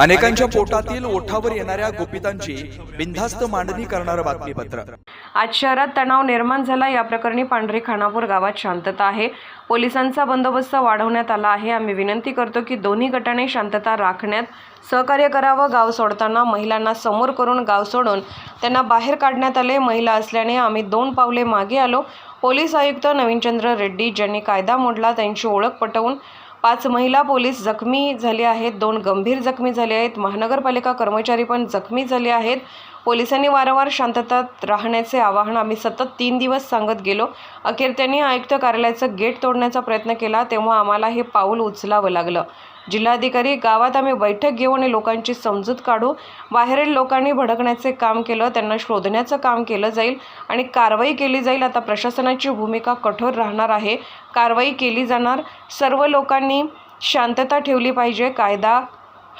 अनेकांच्या पोटातील ओठावर येणाऱ्या गोपितांची बिनधास्त मांडणी करणारं बातमीपत्र. आज शहरात तणाव निर्माण झाला. या प्रकरणी पांढरे खानापूर गावात शांतता आहे. पोलिसांचा बंदोबस्त वाढवण्यात आला आहे. आम्ही विनंती करतो की दोन्ही गटाने शांतता राखण्यात सहकार्य करावं. गाव सोडताना महिलांना समोर करून गाव सोडून त्यांना बाहेर काढण्यात आले. महिला असल्याने आम्ही दोन पावले मागे आलो. पोलीस आयुक्त नवीनचंद्र रेड्डी ज्यांनी कायदा मोडला त्यांची ओळख पटवून पाच महिला पोलीस जखमी झाले आहेत दोन गंभीर जखमी झाले आहेत. महानगरपालिका कर्मचारी पण जखमी झाले आहेत. पोलिसांनी वारंवार शांततात राहण्याचे आवाहन आम्ही सतत तीन दिवस सांगत गेलो. अखेर त्यांनी आयुक्त कार्यालयाचं गेट तोडण्याचा प्रयत्न केला तेव्हा आम्हाला हे पाऊल उचलावं लागलं. जिल्हाधिकारी गावात आम्ही बैठक घेऊ आणि लोकांची समजूत काढू. बाहेरील लोकांनी भडकण्याचे काम केलं त्यांना शोधण्याचं काम केलं जाईल आणि कारवाई केली जाईल. आता प्रशासनाची भूमिका कठोर राहणार आहे. कारवाई केली जाणार. सर्व लोकांनी शांतता ठेवली पाहिजे. कायदा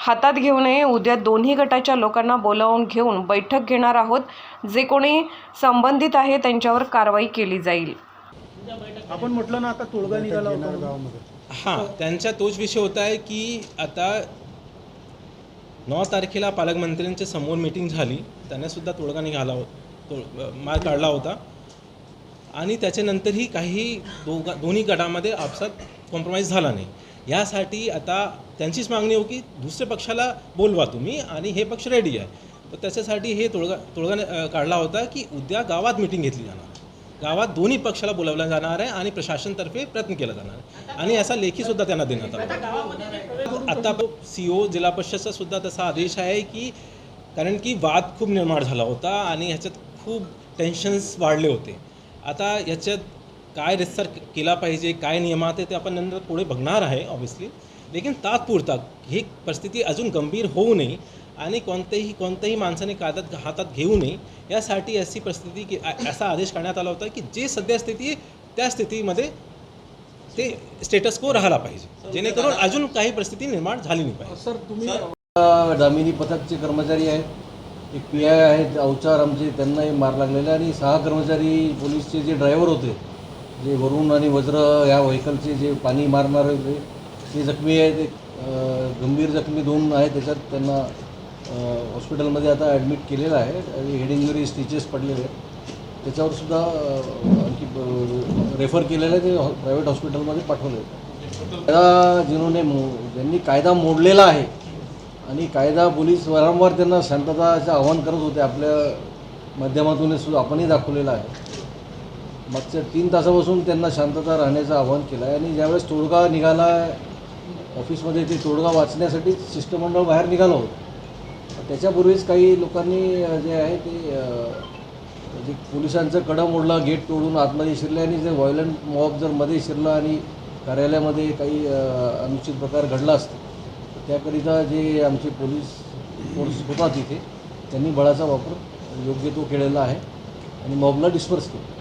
हातात घेऊ नये. उद्या दोन्ही गटाच्या लोकांना बोलावून घेऊन बैठक घेणार आहोत. जे कोणी संबंधित आहे त्यांच्यावर कारवाई केली जाईल. आपण म्हटलं ना आता तोडगा निघाला होता. हां त्यांचा तोच विषय होता आहे की आता नऊ तारखेला पालकमंत्र्यांच्या समोर मीटिंग झाली. त्यांनासुद्धा तोडगा निघाला हो तो मार्ग काढला होता. आणि त्याच्यानंतरही काही दोघा दोन्ही गटामध्ये आपसात कॉम्प्रोमाइज झाला नाही. यासाठी आता त्यांचीच मागणी हो की दुसऱ्या पक्षाला बोलवा तुम्ही आणि हे पक्ष रेडी आहे. तर त्याच्यासाठी हे तोडगा तोडगा काढला होता की उद्या गावात मिटिंग घेतली जाणार. गावात दोन्ही पक्षाला बोलावला जाणार आहे आणि प्रशासनतर्फे प्रयत्न केला जाणार आहे. आणि असा लेखीसुद्धा त्यांना देण्यात आला. आता सी ओ जिल्हा परिषदचा सुद्धा तसा आदेश आहे की कारण की वाद खूप निर्माण झाला होता आणि ह्याच्यात खूप टेन्शन्स वाढले होते. आता याच्यात काय रिस्तर केला पाहिजे काय नियमात आहे ते आपण नंतर पुढे बघणार आहे ऑब्विसली लेकिन तात्पुरता ही परिस्थिती अजून गंभीर होऊ नये आणि कोणत्याही कोणत्याही माणसाने कागद हातात घेऊ नये यासाठी अशी परिस्थिती की असा आदेश करण्यात आला होता की जे सध्या स्थिती आहे त्या स्थितीमध्ये ते स्टेटस को राहायला पाहिजे. जेणेकरून अजून काही परिस्थिती निर्माण झाली नाही पाहिजे. सर तुम्ही दामिनी पथकचे कर्मचारी आहेत एक पी आय आहेत अवचार आमचे त्यांनाही मार लागलेला आणि सहा कर्मचारी पोलीसचे जे ड्रायव्हर होते जे वरुण आणि वज्र या व्हेकलचे जे पाणी मारणारे होते ते जखमी आहे ते गंभीर जखमी दोन आहेत. त्याच्यात त्यांना हॉस्पिटलमध्ये आता ॲडमिट केलेलं आहे. आणि हेड इंजुरी स्टिचेस पडलेले आहेत. त्याच्यावर सुद्धा आणखी रेफर केलेलं आहे. ते हॉ- प्रायव्हेट हॉस्पिटलमध्ये पाठवले कायदा जिन्होंने मो ज्यांनी कायदा मोडलेला आहे आणि कायदा पोलीस वारंवार त्यांना शांतताचं आवाहन करत होते आपल्या माध्यमातूनच सुद्धा आपणही दाखवलेलं आहे. मागच्या तीन तासापासून त्यांना शांतता राहण्याचं आवाहन केलं आहे. आणि ज्यावेळेस तोडगा निघाला ऑफिसमध्ये ते तोडगा वाचण्यासाठी शिष्टमंडळ बाहेर निघालं होतं. त्याच्यापूर्वीच काही लोकांनी जे आहे ते म्हणजे जे पोलिसांचं कडं मोडलं गेट तोडून आतमध्ये शिरले आणि जे व्हायलंट मॉब जर मध्ये शिरलं आणि कार्यालयामध्ये काही अनुचित प्रकार घडला असतो त्याकरिता जे आमचे पोलीस फोर्स होता तिथे त्यांनी बळाचा वापर योग्य तो केलेला आहे. आणि मॉबला डिस्पर्स केला.